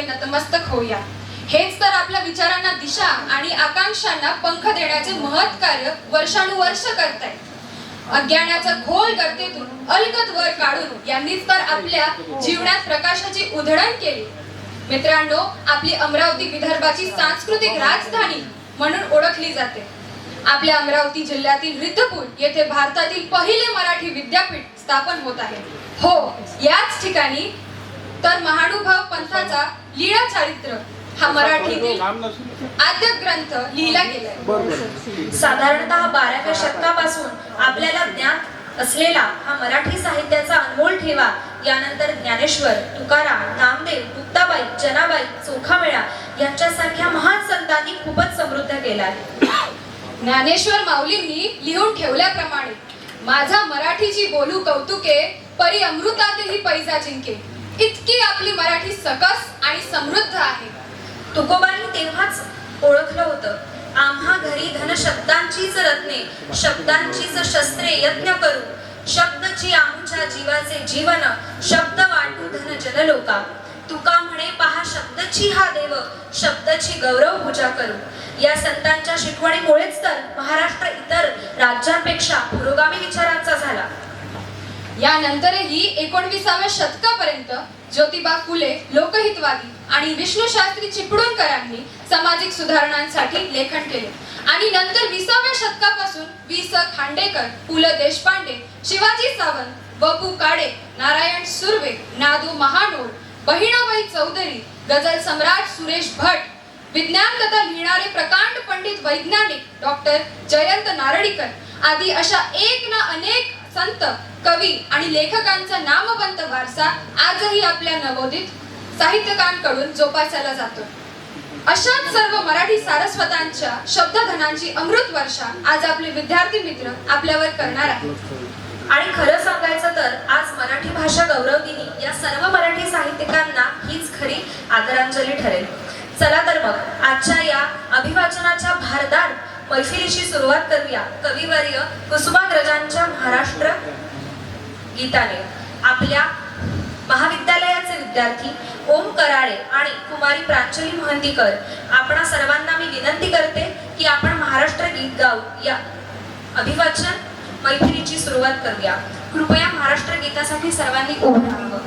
पुढे नतमस्तक होऊया हेच तर आपल्या विचारांना दिशा आणि आकांक्षांना पंख देण्याचे महत् कार्य वर्षानुवर्ष करत आहे अज्ञानाचं घोल गर्तेतून अलगत वर काढून यांनीच तर आपल्या जीवनात प्रकाशाची उधळण केली. मित्रांनो आपली अमरावती विदर्भाची सांस्कृतिक राजधानी म्हणून ओळखली जाते. आपल्या अमरावती जिल्ह्यातील रिद्धपूर येथे भारतातील पहिले मराठी विद्यापीठ स्थापन होत आहे. हो याच ठिकाणी तर महानुभाव पंथाचा लीळा चारित्र हा मराठीतील आद्य ग्रंथ लिहिला गेलाय. साधारणतः बाराव्या शतकापासून आपल्याला ज्ञात असलेला हा मराठी साहित्याचा अनमोल ठेवा. यानंतर ज्ञानेश्वर तुकाराम नामदेव मुक्ताबाई जनाबाई चोखामेळा यांच्यासारख्या महान संतांनी खूपच समृद्ध केला आहे ज्ञानेश्वर माऊलींनी लिहून ठेवल्याप्रमाणे माझा मराठीची बोलू कौतुके परी अमृतातही पैजा जिंके इतकी आपली मराठी सकस आणि समृद्ध आहे. तुकोबांनी तेव्हाच ओळखलं होतं. आम्हा घरी धन शब्दांचीच रत्ने शब्दांचीच शस्त्रे यज्ञ करू. शब्दची आमच्या जीवाचे जीवन शब्द वाटू धन जनलोका. तुका म्हणे पहा शब्दची हा देव शब्दची गौरव पूजा करू. या संतांच्या शिकवणीमुळेच तर महाराष्ट्र इतर राज्यांपेक्षा पुरोगामी विचारांचा झाला. यानंतरही एकोणविसाव्या शतकापर्यंत ज्योतिबा फुले लोकहितवादी आणि विष्णूशास्त्री चिपळूणकरांनी सामाजिक सुधारणांसाठी लेखन केले. आणि नंतर विसाव्या शतकापासून वि स खांडेकर पु ल देशपांडे शिवाजी सावंत वपू काळे नारायण सुर्वे नादू महानोर बहिणाबाई चौधरी गझल सम्राट सुरेश भट विज्ञान कथा लिहिणारे प्रकांड पंडित वैज्ञानिक डॉक्टर जयंत नारळीकर आदी अशा एक ना अनेक संत कवी आणि लेखकांचा नामवंत वारसा आजही आपल्या नवोदित साहित्यकांकडून जोपासला जातो. अशाच सर्व मराठी सारस्वतांच्या शब्दधनांची अमृत वर्षा आज आपले विद्यार्थी मित्र आपल्यावर करणार आहेत आणि खरं सांगायचं तर आज मराठी भाषा गौरव दिनी या सर्व मराठी साहित्यिकांना हीच खरी आदरांजली ठरेल. चला तर मग आजच्या या अभिवाचनाच्या भारदार मैफिलीची सुरुवात करूया. कविवर्य कुसुमाग्रजांच्या महाराष्ट्र गीताने. आपल्या महाविद्यालयाचे विद्यार्थी ओम कराळे आणि कुमारी प्रांजली महंतीकर. आपणा सर्वांना मी विनंती करते की आपण महाराष्ट्र गीत गाऊ. या अभिवाचन मैफिलीची सुरुवात करूया. कृपया महाराष्ट्र गीतासाठी सर्वांनी उभं राहावं.